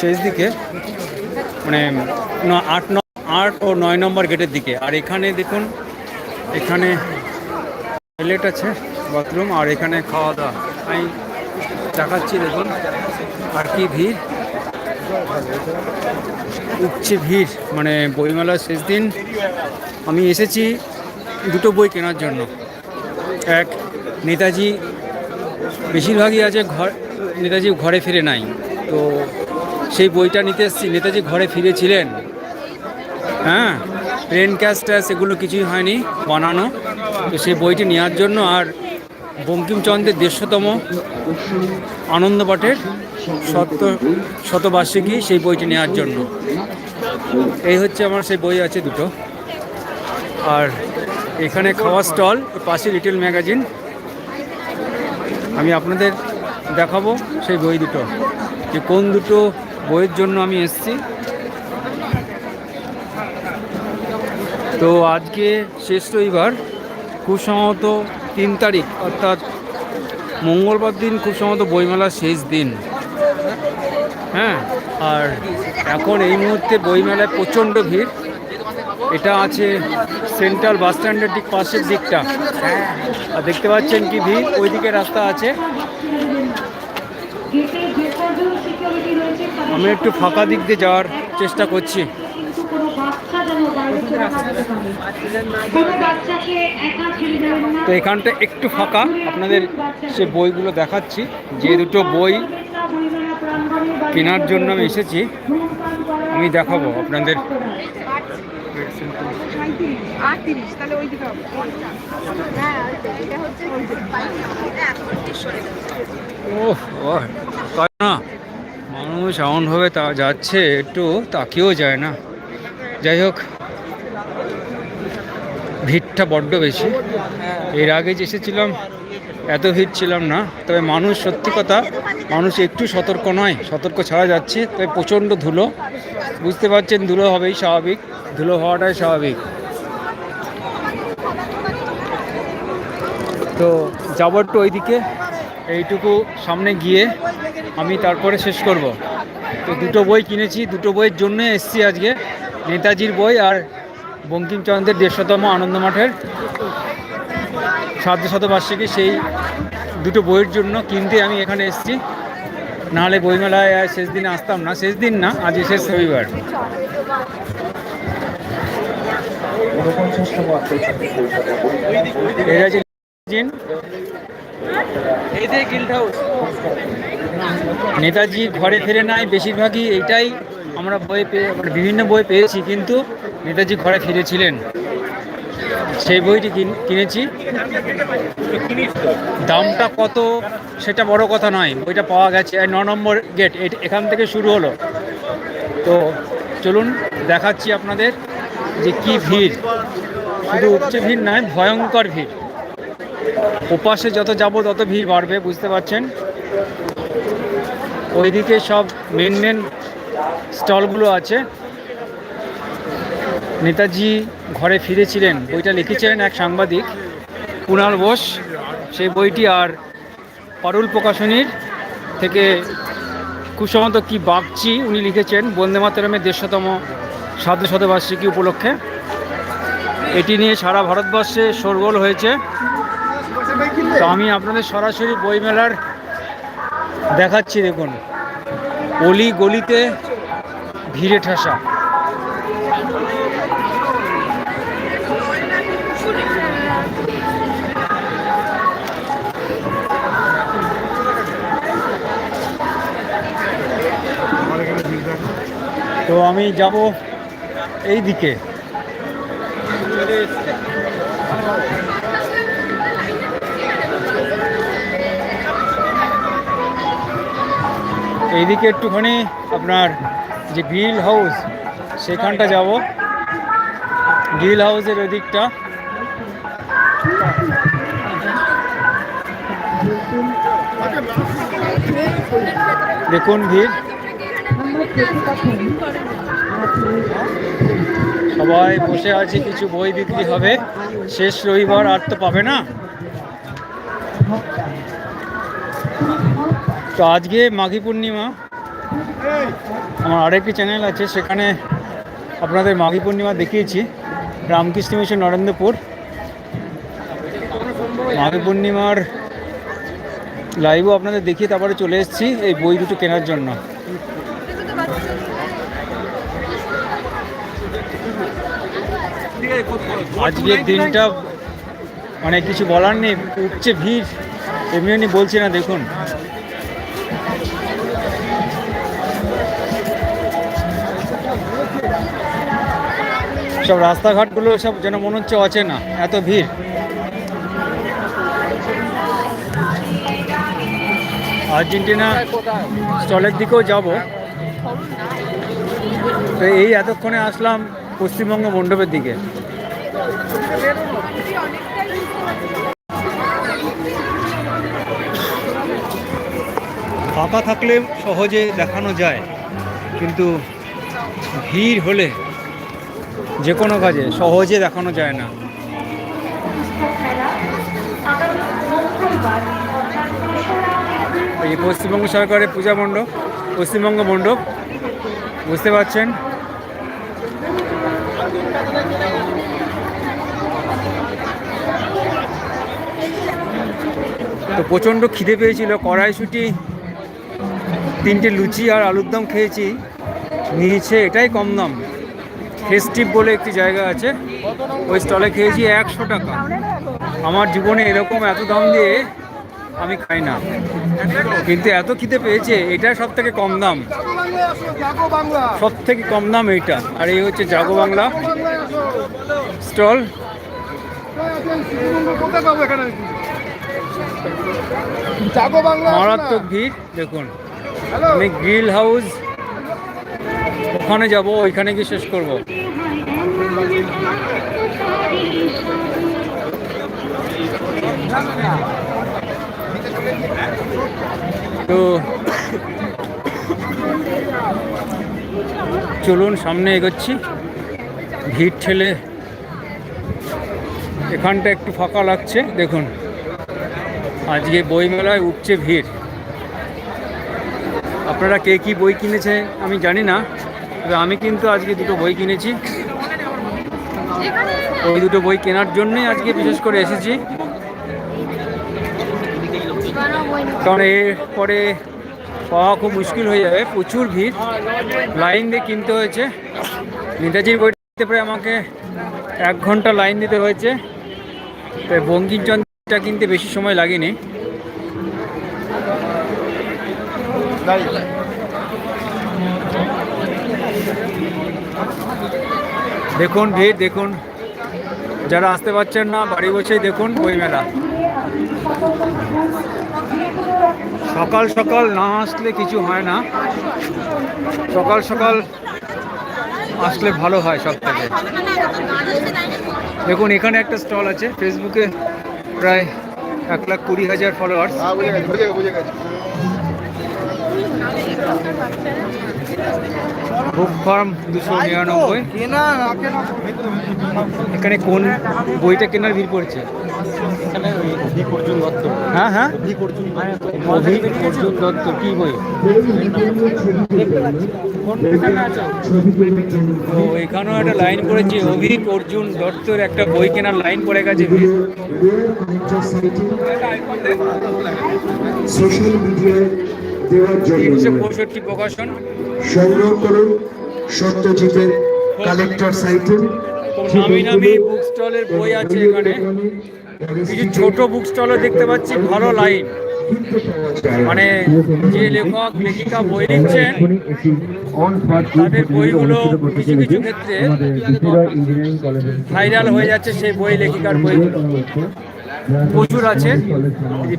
শেষ দিকে মানে আট ন, আট ও নয় নম্বর গেটের দিকে। আর এখানে দেখুন, এখানে টয়লেট আছে বাথরুম আর এখানে খাওয়া দাওয়া আমি দেখাচ্ছি, দেখুন, আর কি ভিড়। উপচে ভিড় মানে বইমেলার শেষ দিন। আমি এসেছি দুটো বই কেনার জন্য। এক, নেতাজি, বেশিরভাগই আছে ঘর, নেতাজি ঘরে ফিরে নাই। তো সেই বইটা নিতে এসেছি। নেতাজি ঘরে ফিরেছিলেন। হ্যাঁ ট্রেন ক্যাশ ট্যাশ এগুলো কিছুই হয়নি বানানো। তো সেই বইটি নেওয়ার জন্য আর বঙ্কিমচন্দ্রের দেড়শোতম আনন্দপাঠের শত শতবার্ষিকী সেই বইটি নেওয়ার জন্য। এই হচ্ছে আমার সেই বই আছে দুটো। আর এখানে খাওয়ার স্টল পাশে লিটল ম্যাগাজিন। আমি আপনাদের দেখাবো সেই বই দুটো। যে কোন দুটো বইয়ের জন্য আমি এসেছি। তো আজকে শেষ রবিবার খুব সম্ভবত তিন তারিখ, অর্থাৎ মঙ্গলবার দিন খুব সম্ভবত বইমেলার শেষ দিন। হ্যাঁ আর এখন এই মুহূর্তে বইমেলায় প্রচণ্ড ভিড়। এটা আছে সেন্ট্রাল বাস স্ট্যান্ডের ঠিক পাশের দিকটা। আর দেখতে পাচ্ছেন কি ভিড়? ওইদিকে রাস্তা আছে। আমি একটু ফাঁকা দিক দিয়ে যাওয়ার চেষ্টা করছি। তো এখানটা একটু ফাঁকা। আপনাদের সে বইগুলো দেখাচ্ছি। যে দুটো বই কেনার জন্য আমি এসেছি, আমি দেখাবো আপনাদের। ও না? মানুষ এমনভাবে তা যাচ্ছে একটু, তাকিয়েও যায় না। যাই হোক, ভিড়টা বড্ড বেশি। এর আগে যে এসেছিলাম, এত ভিড় ছিলাম না। তবে মানুষ, সত্যি কথা, মানুষ একটু সতর্ক নয়, সতর্ক ছাড়া যাচ্ছে তবে প্রচণ্ড ধুলো। বুঝতে পারছেন, ধুলো হবেই স্বাভাবিক, ধুলো হওয়াটাই স্বাভাবিক। তো যাব একটু ওইদিকে। এইটুকু সামনে গিয়ে আমি তারপরে শেষ করব। তো দুটো বই কিনেছি, দুটো বইয়ের জন্য এসেছি আজকে। নেতাজির বই আর বঙ্কিমচন্দ্রের দেড়শোতম আনন্দ মাঠের সার্ধ শতবার্ষিকী সেই দুটো বইয়ের জন্য কিনতে আমি এখানে এসেছি। নাহলে বইমেলায় শেষ দিনে আসতাম না। শেষ দিন না, আজ শেষ রবিবার। এটা হচ্ছে জিন। নেতাজি ঘরে ফিরে নাই, বেশিরভাগই এইটাই আমরা বই পেয়ে মানে বিভিন্ন বই পেয়েছি, কিন্তু নেতাজি ঘরে ফিরেছিলেন। সেই বইটি কিন- কিনেছি। দামটা কত, সেটা বড় কথা নয়। বইটা পাওয়া গেছে ন নম্বর গেট এখান থেকে শুরু হলো। তো চলুন, দেখাচ্ছি আপনাদের যে কি ভিড়। শুধু উচ্চ ভিড় নয়, ভয়ঙ্কর ভিড়। ওপাশে যত যাব তত ভিড় বাড়বে, বুঝতে পারছেন? ওইদিকে সব মেন মেন স্টলগুলো আছে। নেতাজি ঘরে ফিরেছিলেন, বইটা লিখেছিলেন এক সাংবাদিক কুণাল বোস। সেই বইটি আর পারুল প্রকাশনীর থেকে কুসমত কি বাগচি উনি লিখেছেন, বন্দে মাতরমের দেড়শোতম সাধ্য শতবার্ষিকী উপলক্ষে। এটি নিয়ে সারা ভারতবর্ষে শোরগোল হয়েছে। তো আমি আপনাদের সরাসরি বইমেলার দেখাচ্ছি, দেখুন। অলি গলিতে ভিড়ে ঠাসা। তো আমি যাব এই দিকে এইদিকে একটুখানি আপনার যে গ্রিল হাউস, সেখানটা যাব। গ্রিল হাউসের ওদিকটা। দেখুন ভিড়। সবাই বসে আছে, কিছু বই বিক্রি হবে। শেষ রবিবার আর তো পাবে না। তো আজকে মাঘী পূর্ণিমা। আমার আরেকটি চ্যানেল আছে, সেখানে আপনাদের মাঘী পূর্ণিমা দেখিয়েছি। রামকৃষ্ণ মিশন নরেন্দ্রপুর। মাঘী পূর্ণিমার লাইভও আপনাদের দেখিয়ে তারপরে চলে এসেছি এই বই দুটো কেনার জন্য। আজকের দিনটা মানে কিছু বলার নেই, উঠছে ভিড়, এমনি এমনি বলছি না, দেখুন। সব রাস্তাঘাটগুলো সব যেন মনে হচ্ছে অচেনা, এত ভিড়। আর্জেন্টিনা স্টলের দিকেও যাব। তো এই এতক্ষণে আসলাম পশ্চিমবঙ্গ মণ্ডপের দিকে। ফাঁকা থাকলে সহজে দেখানো যায়, কিন্তু ভিড় হলে যে কোনো কাজে, সহজে দেখানো যায় না। এই পশ্চিমবঙ্গ সরকারের পূজা মণ্ডপ, পশ্চিমবঙ্গ মণ্ডপ, বুঝতে পারছেন? তো প্রচণ্ড খিদে পেয়েছিল, কড়াইশুটি, তিনটে লুচি আর আলুর দম খেয়েছি। নিয়েছে এটাই কম দাম। ফেস্টিভ বলে একটি জায়গা আছে। ওই স্টলে খেয়েছি একশো টাকা। আমার জীবনে এরকম এত দাম দিয়ে আমি খাই না। কিন্তু এত খিদে পেয়েছে, এটা সব থেকে কম দাম। সব থেকে কম দাম এইটা। আর এই হচ্ছে জাগো বাংলা স্টল। মারাত্মক ভিড়, দেখুন। আমি গ্রিল হাউস। ওখানে যাব, ওইখানে গিয়ে শেষ করব। তো চলুন সামনে এগোচ্ছি। ভিড় ঠেলে এখানটা একটু ফাঁকা লাগছে, দেখুন। আজকে বইমেলায় উঠছে ভিড়। আপনারা কে কী বই কিনেছে আমি জানি না। আমি কিন্তু আজকে দুটো বই কিনেছি। ওই দুটো বই কেনার জন্যই আজকে বিশেষ করে এসেছি। কারণ এরপরে পাওয়া খুব মুশকিল হয়ে যাবে, প্রচুর ভিড়। লাইন দিয়ে কিনতে হয়েছে। নেতাজির বইতে প্রায় আমাকে এক ঘণ্টা লাইন দিতে হয়েছে। তাই বঙ্কিমচন্দ্রটা কিনতে বেশি সময় লাগেনি। দেখুন ভিড়, দেখুন। যারা আসতে পারছেন না, বাড়ি বসেই দেখুন বইমেলা সকাল সকাল না আসলে কিছু হয় না। সকাল সকাল আসলে ভালো হয় সব থেকে দেখুন, এখানে একটা স্টল আছে ফেসবুকে প্রায় এক লাখ কুড়ি হাজার ফলোয়ার্স বুক ফার্ম দুশো নিরানব্বই। এখানে কোন বইটা কেনার ভিড় পড়ছে? হ্যাঁ হ্যাঁ। কি একটা লাইন পড়েছে অভিক অর্জুন দত্তর একটা বই কেনার লাইন পড়ে গেছে। মিডিয়ায় দেওয়ার জন্য পঁয়ষট্টি প্রকাশন। সংগ্রহ করুন সত্যজিতের কালেক্টর নামি নামি বুক স্টলের বই আছে এখানে। কিছু ছোট বুক স্টলও দেখতে পাচ্ছি ভালো লাইন মানে যে লেখক লেখিকা বই লিখছেন তাদের বইগুলো কিছু কিছু ক্ষেত্রে ভাইরাল হয়ে যাচ্ছে সেই বই লেখিকার বইগুলো। প্রচুর আছে।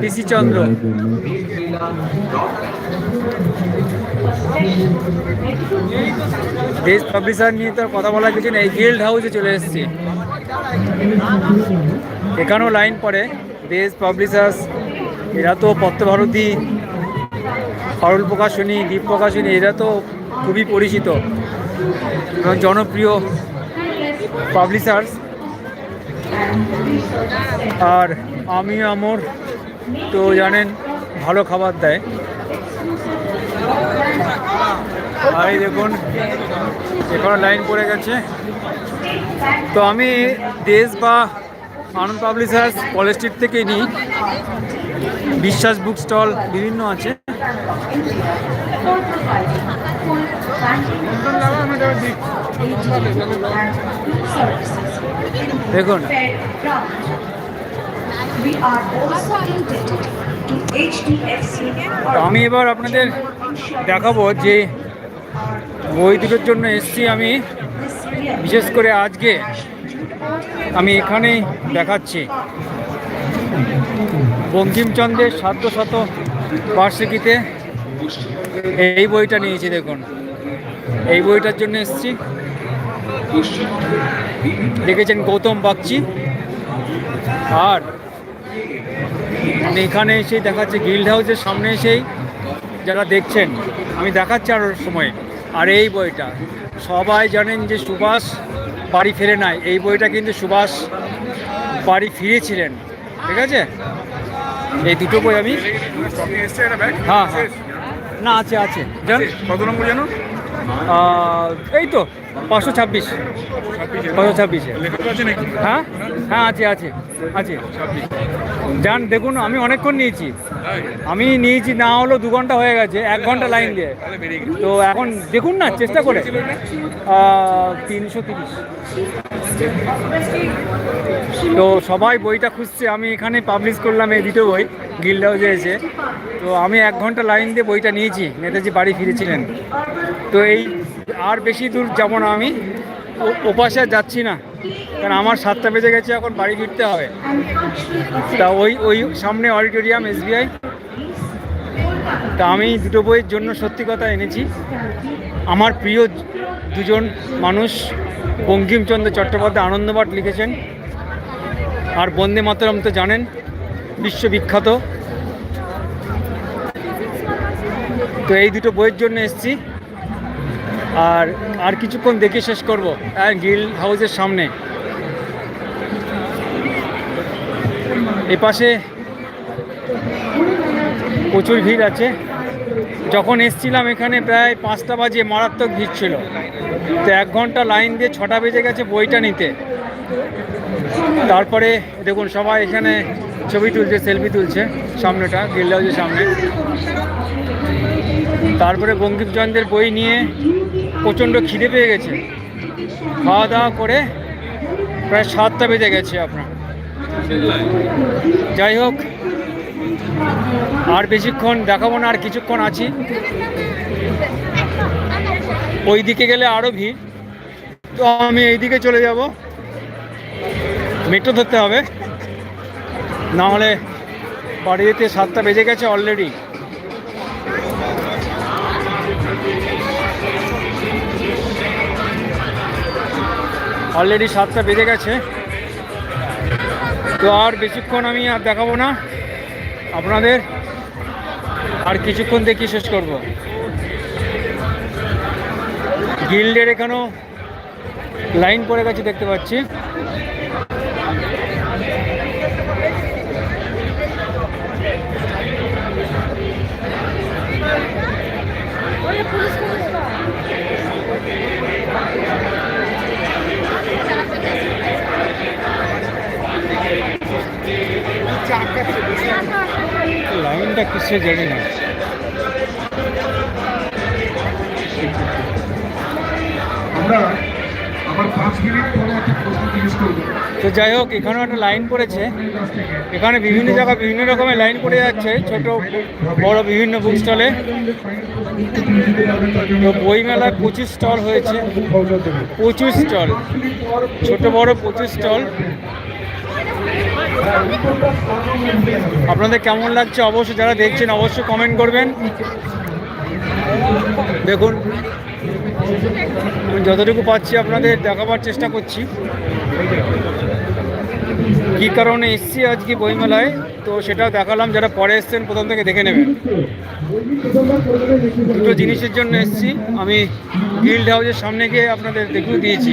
পিসি চন্দ্র দেশ পাবলিশার নিয়ে তো কথা বলার কিছু নেই। গিল্ড হাউসে চলে এসেছি। এখানেও লাইন পড়ে। দেশ পাবলিশার্স এরা তো পত্রভারতী সরল প্রকাশনী দ্বীপ প্রকাশনী, এরা তো খুবই পরিচিত। জনপ্রিয় পাবলিশার্স আর আমি আমর। তো জানেন ভালো খাবার দেয়। আর এই দেখুন, এখানে লাইন পড়ে গেছে। তো আমি দেশ বা আনন্দ পাবলিশার্স কলেজ স্ট্রিট থেকে নিই। বিশ্বাস বুক স্টল বিভিন্ন আছে। দেখুন তো আমি এবার আপনাদের দেখাবো যে বই দুটোর জন্য এসছি আমি। বিশেষ করে আজকে আমি এখানেই দেখাচ্ছি। বঙ্কিমচন্দ্রের সাধ্য শত বার্ষিকীতে এই বইটা নিয়েছি, দেখুন। এই বইটার জন্য এসছি। দেখেছেন গৌতম বাগচি। আর এখানে এসেই দেখাচ্ছি গিল্ড হাউসের সামনে এসেই যারা দেখছেন। আমি দেখাচ্ছি আরও সময়। আর এই বইটা সবাই জানেন যে সুভাষ বাড়ি ফেরে নাই। এই বইটা কিন্তু সুভাষ বাড়ি ফিরেছিলেন। ঠিক আছে? এই দুটো বই আমি হ্যাঁ হ্যাঁ। না আছে আছে। জান কত নম্বর জানো এই তো পাঁচশো ছাব্বিশ। পাঁচশো ছাব্বিশে। হ্যাঁ? হ্যাঁ আছে আছে আছে। যান, দেখুন, আমি অনেকক্ষণ নিয়েছি। আমি নিয়েছি, না হলো দু ঘণ্টা হয়ে গেছে, এক ঘণ্টা লাইন দিয়ে। তো এখন দেখুন না, চেষ্টা করে। তিনশো তিরিশ। তো সবাই বইটা খুঁজছে, আমি এখানে পাবলিশ করলাম এই দুটো বই গিল্ড হাউসে এসে। তো আমি এক ঘণ্টা লাইন দিয়ে বইটা নিয়েছি, নেতাজি বাড়ি ফিরেছিলেন। তো এই আর বেশি দূর যাব না আমি ওপাশে যাচ্ছি না, কারণ আমার সাতটা বেজে গেছে, এখন বাড়ি ফিরতে হবে। তা ওই ওই সামনে অডিটোরিয়াম এসবিআই তা আমি দুটো বইয়ের জন্য সত্যি কথা এনেছি। আমার প্রিয় দুজন মানুষ বঙ্কিমচন্দ্র চট্টোপাধ্যায় আনন্দবাট লিখেছেন আর বন্দে মাতরম তো জানেন, বিশ্ববিখ্যাত। তো এই দুটো বইয়ের জন্য এসেছি। আর আর কিছুক্ষণ দেখে শেষ করব আর গিল হাউসের সামনে। এ পাশে প্রচুর ভিড় আছে। যখন এসছিলাম এখানে প্রায় পাঁচটা বাজে মারাত্মক ভিড় ছিল। তো এক ঘণ্টা লাইন দিয়ে ছটা বেজে গেছে বইটা নিতে। তারপরে দেখুন সবাই এখানে ছবি তুলছে, সেলফি তুলছে, সামনেটা গিল্ড হাউসের সামনে। তারপরে বঙ্কিমচন্দ্রের বই নিয়ে প্রচণ্ড খিদে পেয়ে গেছে। খাওয়া দাওয়া করে প্রায় সাতটা বেজে গেছে আপনার। যাই হোক আর বেশিক্ষণ দেখাবো না, আর কিছুক্ষণ আছি। ওই দিকে গেলে আরও ভিড়। তো আমি এই দিকে চলে যাব। মেট্রো ধরতে হবে। না হলে বাড়ি যেতে সাতটা বেজে গেছে অলরেডি অলরেডি সাতটা বেজে গেছে। তো আর বেশিক্ষণ আমি আর দেখাবো না। আপনাদের আর কিছুক্ষণ দেখি শেষ করব। গিল্ডের এখানেও লাইন পড়ে গেছে দেখতে পাচ্ছি। কিসে জানি না আমরা তো যাই হোক এখানেও একটা লাইন পড়েছে। এখানে বিভিন্ন জায়গায় বিভিন্ন রকমের লাইন পড়ে যাচ্ছে ছোট বড় বিভিন্ন বুক স্টলে তো বই মেলায় প্রচুর স্টল হয়েছে। প্রচুর স্টল ছোট বড় প্রচুর স্টল আপনাদের কেমন লাগছে? অবশ্যই যারা দেখছেন, অবশ্যই কমেন্ট করবেন। দেখুন, আমি যতটুকু পাচ্ছি আপনাদের দেখাবার চেষ্টা করছি। কী কারণে এসছি আজকে বইমেলায়? তো সেটা দেখালাম, যারা পরে এসছেন, প্রথম থেকে দেখে নেবেন। দুটো জিনিসের জন্য এসছি। আমি গিল্ড হাউসের সামনে গিয়ে আপনাদের দেখিয়ে দিয়েছি।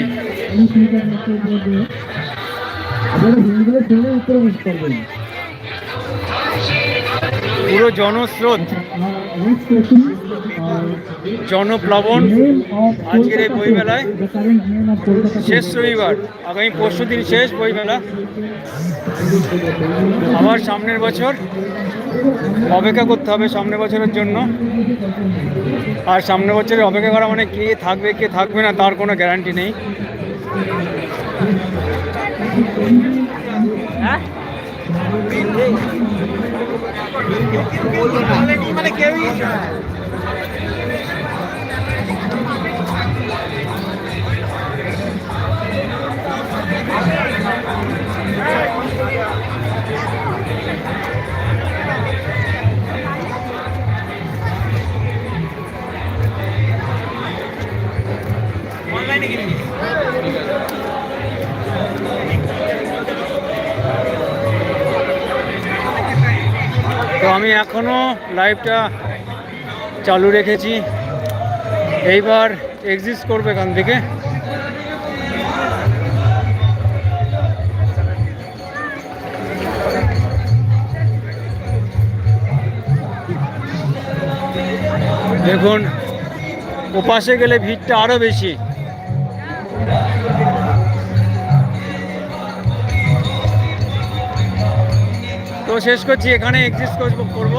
পুরো জনস্রোত। জনপ্লাবন। আজকের এই বইমেলায় শেষ রবিবার। আগামী পরশু দিন শেষ বইমেলা। আবার সামনের বছর। অপেক্ষা করতে হবে সামনের বছরের জন্য। আর সামনের বছরে অপেক্ষা করা মানে কে থাকবে কে থাকবে না তার কোনো গ্যারান্টি নেই। হ্যাঁ মানে কেউই অনলাইনে কিনে তো আমি এখনও লাইভটা চালু রেখেছি। এইবার এক্সিস্ট করবে এখান থেকে। দেখুন, ওপাশে গেলে ভিড়টা আরও বেশি। শেষ করছি, এখানে এক্সিস্ট করব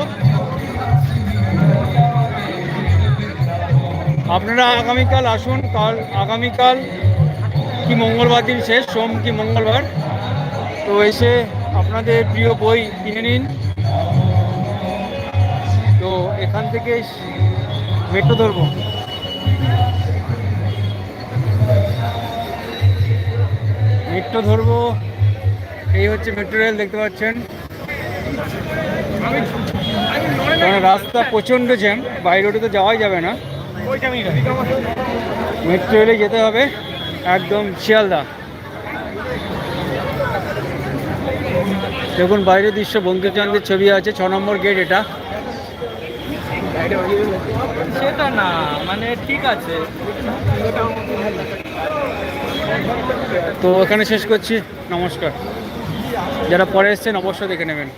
আপনারা আগামীকাল আসুন, কাল, আগামীকাল কি মঙ্গলবার দিন শেষ, সোম কি মঙ্গলবার? তো এসে আপনাদের প্রিয় বই কিনে নিন। তো এখান থেকে মেট্রো ধরবো। মেট্রো ধরবো, এই হচ্ছে মেট্রো রেল দেখতে পাচ্ছেন। কারণ রাস্তা প্রচণ্ড জ্যাম বাই রোডে তো যাওয়াই যাবে না। মেট্রো রেলে যেতে হবে একদম শিয়ালদা। দেখুন বাইরের দৃশ্য বঙ্কিমচন্দ্রের ছবি আছে ছ নম্বর গেট এটা। সেটা না মানে ঠিক আছে। তো এখানে শেষ করছি নমস্কার। যারা পরে এসছেন অবশ্যই দেখে নেবেন।